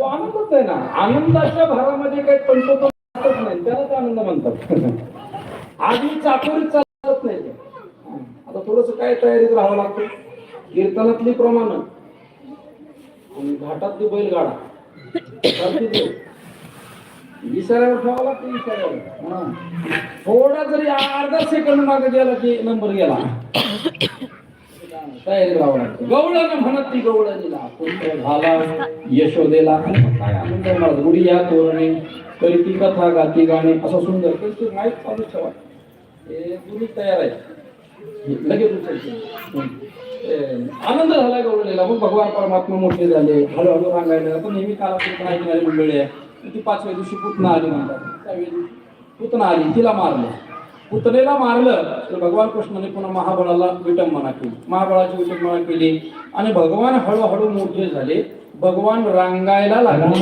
तो आनंदच आहे ना. आनंदाच्या भारामध्ये काही वाटत नाही. त्यालाच आनंद म्हणतात. आधी चाकोरी चालत नाही. ते. आता थोडस काय तयारीत राहावं लागतं? कीर्तनातली प्रमाण. आणि घाटातली बैलगाडा घाटातली बैल. इशाऱ्यावर ठेवावं लागतं हा. थोडा जरी अर्धा सेकंद मागे गेला की नंबर गेला. तयारी राहावं लागतं. गवळण म्हणत ती गवळणीला पुत्र झाला? यशोदेला काय आनंद या तोरणे तरी ती कथा गाती गाणे. असं सुंदर तर ते माहीत चालू ठेवा. हे तुम्ही तयार आहे. लगेच उचलते. आनंद झाला गौडलेला मग भगवान परमात्मा मोठे झाले. हळूहळू रांगायला पण नेहमी कालातीत ऐकणारी मंडळी. आहे ती पाचव्या दिवशी पुतना आली म्हणतात. त्यावेळी पुतना आली तिला मारलं. पुतळेला मारलं तर भगवान कृष्णाने पुन्हा महाबळाला विटंबना केली. महाबळाची विटंबना केली. आणि भगवान हळूहळू मोठे झाले. भगवान रांगायला लागले.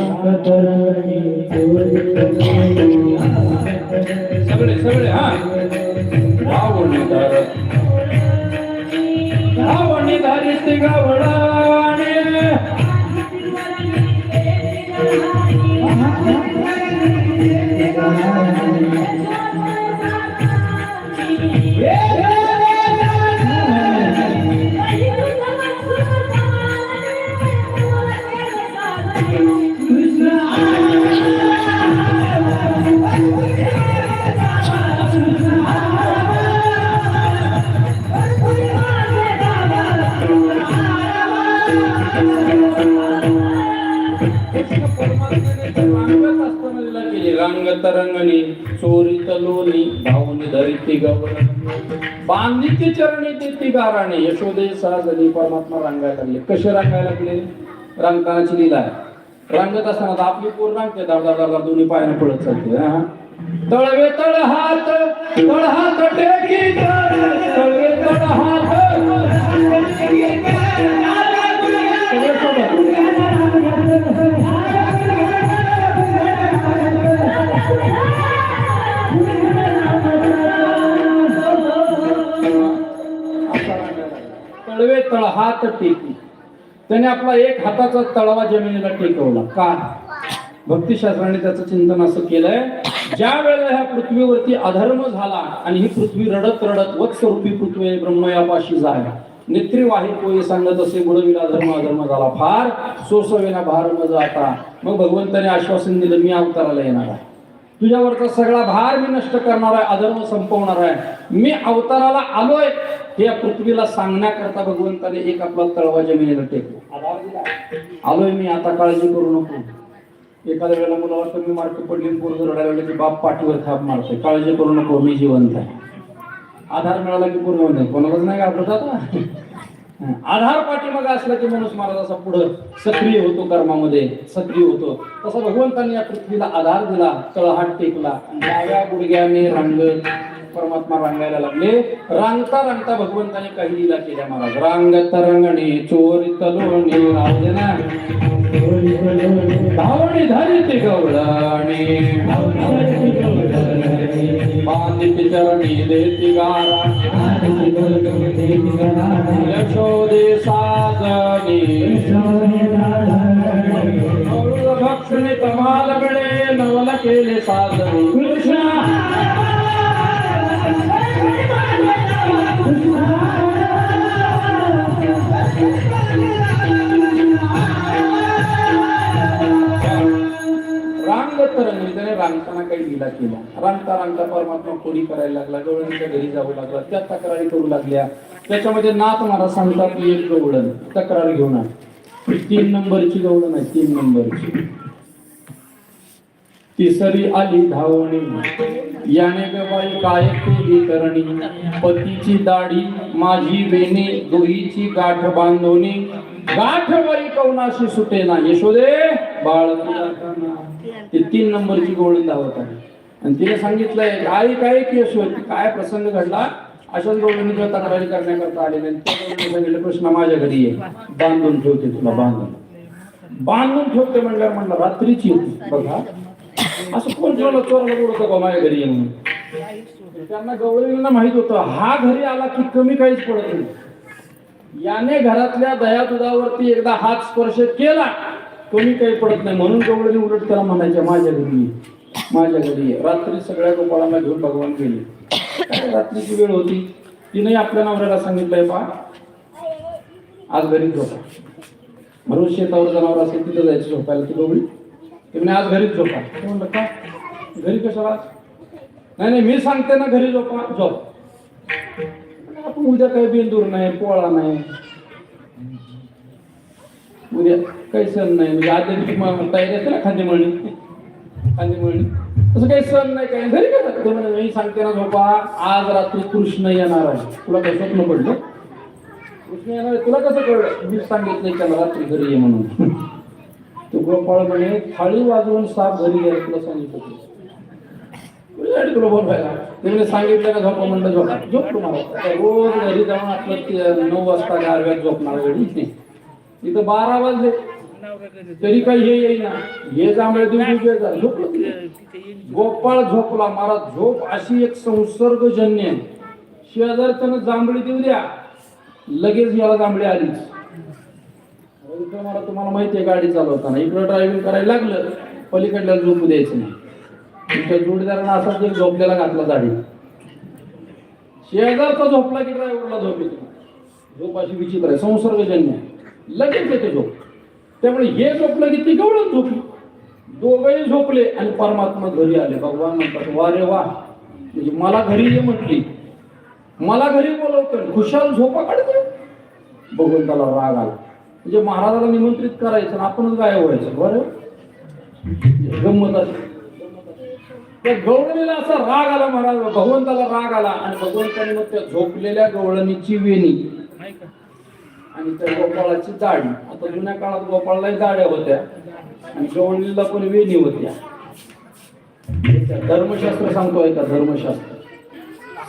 सगळे सगळे हा. भावणीधार भावणीधारी ते गावडाने रंग तरंगणी चोरी तलोनी भावनी धरिती गवळ चरणी देती गाराणे. यशोदे सहजली परमात्मा रंगायला लागले. कसे रंगायला लागले? रंगतानाची लिला आहे. रंगत असताना आपली पोर रंगते. दाड दाड दाड दोन्ही पायाने पडत चालते. हा? तळवे तळ हात तळ हात टेकी तळवे तळ हात हात टेकी त्याने आपला एक हाताचा तळावा जमिनीला टेकवला. का? भक्तिशास्त्राने त्याचं चिंतन असं केलंय ज्या वेळेला ह्या पृथ्वीवरती अधर्म झाला आणि ही पृथ्वी रडत रडत वत्स्वरूपी पृथ्वी ब्रह्मयापाशी जाय नेत्री वाहिर कोई सांगत असे बुडविला धर्म अधर्म झाला फार. सोसवेना भार मज आता मग भगवंताने आश्वासन दिलं मी अवताराला येणार आहे. तुझ्यावरचा सगळा भार मी नष्ट करणार आहे अधर्म संपवणार आहे. मी अवताराला आलोय. हे या पृथ्वीला सांगण्याकरता भगवंताने एक आपला तळवा जमिनीला टेकलो. आधार दिला आलोय मी आता काळजी करू नको. एखाद्या वेळेला मुला वाटतं मी मार्क पडली पोरग रडायला लागले की बाप पाठीवर थाप मारतोय. काळजी करू नको मी जिवंत आहे. आधार मिळाला की पूर्ण नाही कोणालाच नाही घाबरत आता. आधार पाठीमागा असला की माणूस महाराज असा पुढं सक्रिय होतो कर्मामध्ये सक्रिय होतो. तसा भगवंतांनी या पृथ्वीला आधार दिला तळहाट टेकला. डाव्या गुडघ्याने रांगत परमात्मा रांगायला लागले. रांगता रांगता भगवंताने काही लिला केल्या महाराज. रांगत रंगणे चोरी तलोणी राहू दे ना धावणी धारी ते गवळणी बांधित चरणी देती गारा यशोदे साजनी भक्षणे तमाल गणे नवल केले साजनी कृष्ण रांगत त्याने रांगताना काही लिला केला रांगता रांगता परमात्मा कोणी करायला लागला. गवळणीच्या घरी जाऊ लागला. त्या तक्रारी करू लागल्या. त्याच्यामध्ये नाथ महाराज सांगतात की एक गवळण. तक्रार घेऊन आण तीन नंबरची गवळण आहे तीन नंबरची. तिसरी आली धावणी. याने गबाई काय केली करणी? पतीची दाढी माझी वेणे दोहीची गाठ बांधवणी. गाठ बाई कवनाशी सुटे ना. यशोदे बाळ ते तीन नंबरची गोळी धावत आहे. आणि तिने सांगितलंय आई काय की काय प्रसंग घडला? अशाच गोळीने तुला तक्रारी करण्याकरता आले नाही सांगितलं कृष्ण माझ्या घरी ये. बांधून ठेवते तुला बांधून. बांधून ठेवते म्हणल्यावर म्हणलं रात्रीची होती बघा. असं कोण चोरला चोराला का माझ्या घरी येऊन त्यांना गवळीला माहीत होतं हा घरी आला की कमी काहीच पडत नाही. याने घरातल्या दया दुधावरती एकदा हात स्पर्श केला कमी काही पडत नाही. म्हणून गवळणी उलट त्याला म्हणायच्या माझ्या घरी ये, माझ्या घरी ये. रात्री सगळ्या गोपाळांना घेऊन भगवान गेले. रात्रीची वेळ होती? तिने आपल्या नवऱ्याला सांगितलंय पा आज घरी झोपा रोज शेतावर जनावर असेल तिथं जायचं झोपायला. ती गवळी ते म्हणे आज घरीच झोपा. म्हणलं का? घरी कशाला नाही नाही मी सांगते ना घरी झोपा झोप. आपण उद्या काही बेंदूर नाही पोळा नाही. उद्या काही सण नाही. म्हणजे आधी तयारी असते ना खांदी मळणी. खांदी मळणी. तसं काही सण नाही काही घरी काय ते म्हणे मी सांगते ना झोपा आज रात्री कृष्ण येणार आहे. तुला काही स्वप्न पडलं? कृष्ण येणार आहे तुला कसं कळलं? मी सांगितलं त्याला रात्री घरी ये म्हणून. तो गोपाळ म्हणे थाळी वाजवून साप घरी गेला तुला सांगितलं तुला. बोलवायला. सांगितलं का झोपा म्हणलं झोपा. झोप तुम्हाला. रोज घरी जाऊन आपलं नऊ वाजता गारव्यात झोपणार घडी इथं बारा वाजले. तरी काही हे येईना. हे जांभळे झाले. झोपलं. गोपाळ झोपला. मला झोप अशी एक संसर्गजन्य आहे. शेजारच्यानं जांभळी देऊ द्या. लगेच याला जांभळी आलीच. म्हणजे इथं मला तुम्हाला माहिती आहे गाडी चालवताना. इकडं ड्रायव्हिंग करायला लागलं पलीकडल्या झोपू द्यायचं नाही. तुमच्या जोडीदारानं असाच एक झोपलेला घातला गाडी शेजारचा झोपला की ड्रायव्हरला झोप येते. झोप अशी विचित्र आहे संसर्गजन्य लगेच येते झोप. त्यामुळे हे झोपलं की ती गवळत झोपली? दोघंही झोपले आणि परमात्मा घरी आले. भगवान म्हणतात वा रे वा. म्हणजे मला घरी ये म्हटली. मला घरी बोलवतं खुशाल झोपा बघून भगवंताला राग आला. म्हणजे महाराजाला निमंत्रित करायचं आणि आपणच गायब व्हायचं. बरं? गंमत त्या गवळणीला असा राग आला महाराज भगवंताला राग आला आणि भगवंताने मग त्या झोपलेल्या गवळणीची वेणी आणि त्या गोपाळाची जाडी. आता जुन्या काळात गोपाळला जाड्या होत्या आणि गवळणीला पण वेणी होत्या. धर्मशास्त्र सांगतोय का धर्मशास्त्र.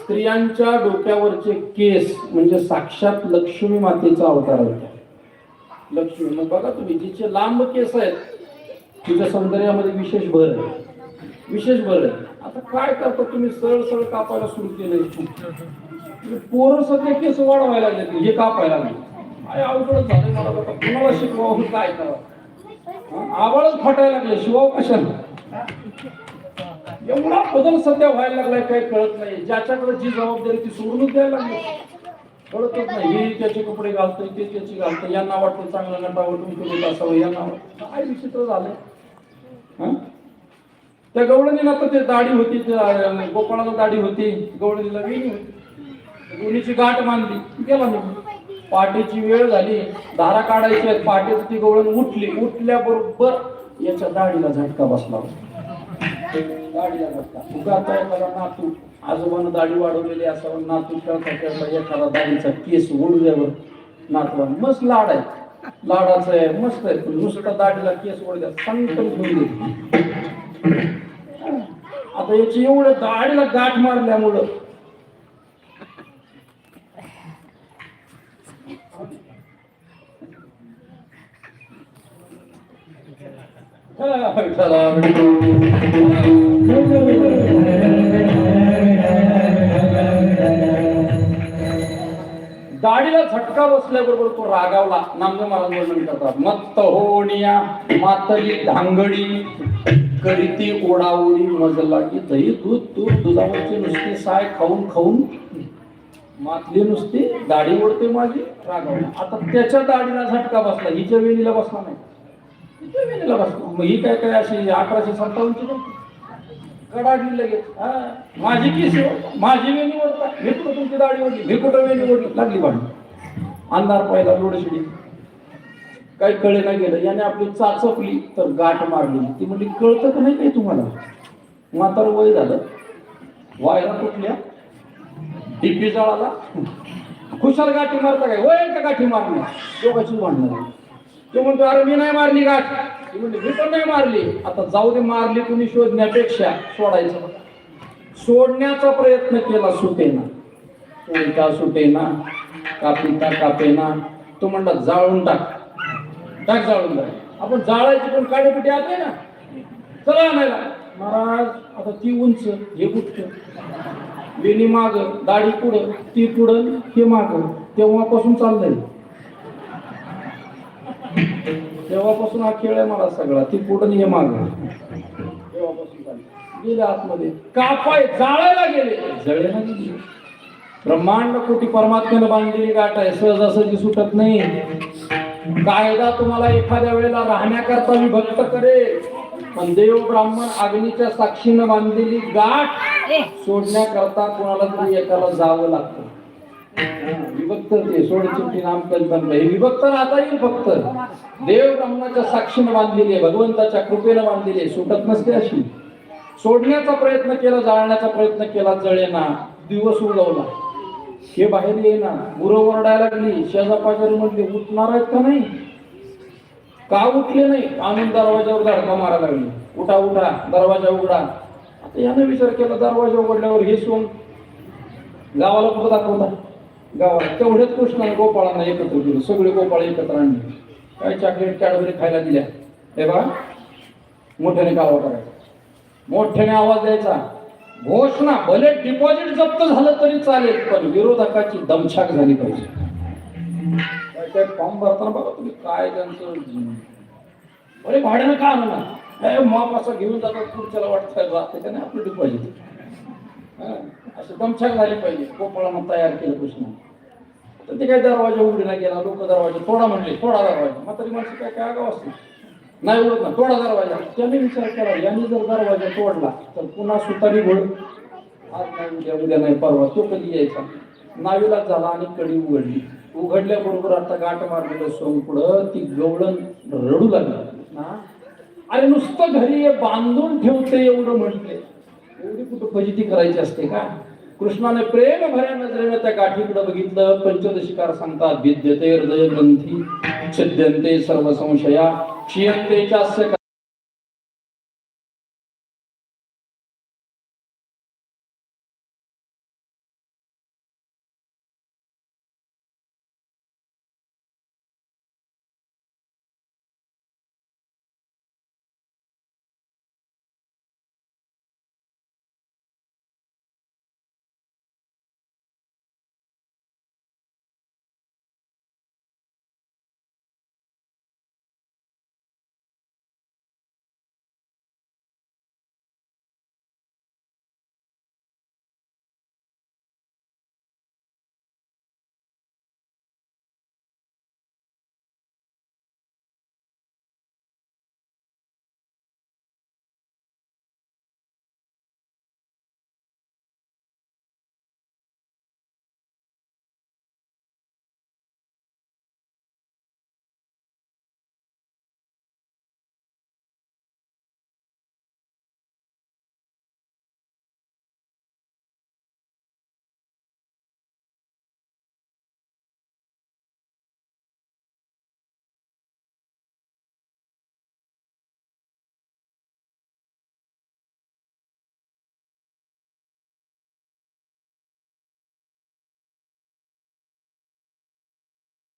स्त्रियांच्या डोक्यावरचे केस म्हणजे साक्षात लक्ष्मी मातेचा अवतार होता. लक्ष्मी मग बघा तुम्ही जिचे लांब केस आहेत तिच्या सौंदर्यामध्ये विशेष भर आहे. विशेष भर आहे. आता काय करता तुम्ही? सरळ सरळ कापायला सुरू केलं पोरं सध्या केस वाढवायला लागले हे कापायला लागले. काय अवघड झालं मला बघा. कुणाला शिकवावं काय करावं? आवाळच फाटायला लागले शिवाव कशाला? एवढा बदल सध्या व्हायला लागलाय काही कळत नाही ज्याच्याकडे जी जबाबदारी ती सोडूनच द्यायला लागली. कळतच नाही. हे त्याचे कपडे घालतं ते त्याचे घालतं यांना वाटतं चांगलं नटावं तुमचं असावं यांना वाटतं काय विचित्र झालं त्या गवळणीला तर ते दाढी होती त्या गोपाळाला दाढी होती. गवळणीला वेगळी होती. दोन्हीची गाठ मानली गेला मी. पाठीची वेळ झाली. धारा काढायची आहेत. पहाटेच ती गवळण उठली. उठल्याबरोबर याच्या दाढीला झटका बसला. दाढीला झटका. उगा तयार नातू. आजोबानं दाढी वाढवलेली असावं नातू खेळता एखादा दाढीचा केस ओढल्यावर नातवा मस्त लाड आहे. लाडाचं आहे मस्त आहे. पण नुसता दाढीला केस ओढल्या संकल्प घेऊन आता याची एवढं दाढीला गाठ मारल्यामुळं. दाढीला झटका बसल्याबरोबर तो रागावला. नामदेव महाराज वर्णन करतात. मत्त होणिया मातली धांगडी करीती ओढावरी मजला की दही दूध दूध दुधावरची नुसती साय खाऊन खाऊन मातली नुसती दाढी ओढते माझी रागावला. आता त्याच्या दाढीला झटका बसला. हिच्या वेणीला बसला नाही. हिच्या वेणीला बसला. मग ही काय काय अशी अकराशे सत्तावन्नची नव्हती कडाडली लगेच हा, माझी केस हो. माझी वेणी ओढता. मी कुठं तुमची दाढी ओढली? मी कुठं वेणी ओढली? लागली भांडी अंधार पाहिला लोडशिडी. काही कळे नाही गेलं. याने आपली चाचपली तर गाठ मारली. ती म्हणली कळतं का नाही काही तुम्हाला? म्हातारं वय झालं. वायला कुठल्या डिपी जळाला. खुशाल गाठी मारता काय? वय का गाठी मारली दोघांची भांडणार तो म्हणतो अरे मी नाही मारली गाठ. तू म्हणली मी पण नाही मारली. आता जाऊ दे मारली कुणी शोधण्यापेक्षा. सोडायचं सोडण्याचा प्रयत्न केला सुटेना. सोडता सुटेना? कापिता कापेना तो म्हणला जाळून टाक. टाक जाळून टाक. आपण जाळायची पण काडेपिटी आले ना? चला आणायला. महाराज आता ती उंच हे कुठं वेणी माग दाढी पुढं ती पुढं हे माग. तेव्हापासून चाललंय. तेव्हापासून हा खेळ आहे मला सगळा. ती पुढं हे माग. तेव्हापासून. गेले आतमध्ये. कापाय जाळायला गेले. जळे ना गेली. ब्रह्मांड कोटी परमात्म्यानं बांधलेली गाठ आहे. सहजासहजी सुटत नाही. कायदा तुम्हाला एखाद्या वेळेला राहण्याकरता विभक्त करेल. पण देव ब्राह्मण अग्नीच्या साक्षीनं बांधलेली गाठ सोडण्याकरता कोणाला तरी एकाला जावं लागतं. विभक्त ते सोडचिठ्ठी नामकन बनलं. हे विभक्त राहता येईल फक्त. देव ब्रह्माच्या साक्षीनं बांधलेली आहे भगवंताच्या कृपेनं बांधलेली आहे. सुटत नसते अशी. सोडण्याचा प्रयत्न केला जाळण्याचा प्रयत्न केला जळेना दिवस उगवला हे बाहेर येईना. गुरु ओरडायला लागली. शेजापाजारी म्हटली उठणार आहेत का नाही? का उठले नाही? आणून दरवाजावर धडका मारा लागली. उठा उठा दरवाजा उघडा. आता यानं विचार केला दरवाजा उघडल्यावर हे सोन गावाला कुठं दाखवता? गावात तेवढ्याच कृष्णाने गोपाळांना एकत्र दिलं. सगळे गोपाळ एकत्र आणले. काय चॉकलेट कॅडबरी खायला दिल्या. हे बा मोठ्याने गावा करायचा. मोठ्याने आवाज द्यायचा. घोषणा भले डिपॉझिट जप्त झालं तरी चालेल पण विरोधकाची दमछाक झाली पाहिजे. काय फॉर्म भरताना बघा तुम्ही काय त्यांचं अरे भाड्यानं का आणणार? ना हे असं घेऊन जातात पुढच्याला वाटतं जाते का नाही आपलं डिपॉझिट दमछाक झाली पाहिजे. गोपाळानं तयार केलं कृष्ण तर ते काय दरवाजा उघडीला गेला लोक दरवाजा थोडा म्हणले. थोडा दरवाजा. म्हातारी माणसं काय काय आगाव असते नाही उघडत ना. थोडा दरवाजा. त्याने विचार केला. यांनी जर दरवाजा तोडला तर पुन्हा सुतारी घोड आज नाही उद्या उद्या नाही परवा. तो कधी यायचा? नावीलाच झाला आणि कडी उघडली. उघडल्याबरोबर आता गाठ मारलेलं सोंग पुढं. ती गवळण रडू लागली. ना अरे नुसतं घरी बांधून ठेवते एवढं म्हटले. एवढी कुठं फजिती करायची असते का? कृष्णाने प्रेम भऱ्या नजरेनं त्या गाठीकडे बघितलं पंचदशिकार सांगतात विद्यते हृदय ग्रंथी छिद्यंते सर्व संशया क्षियंते चास्य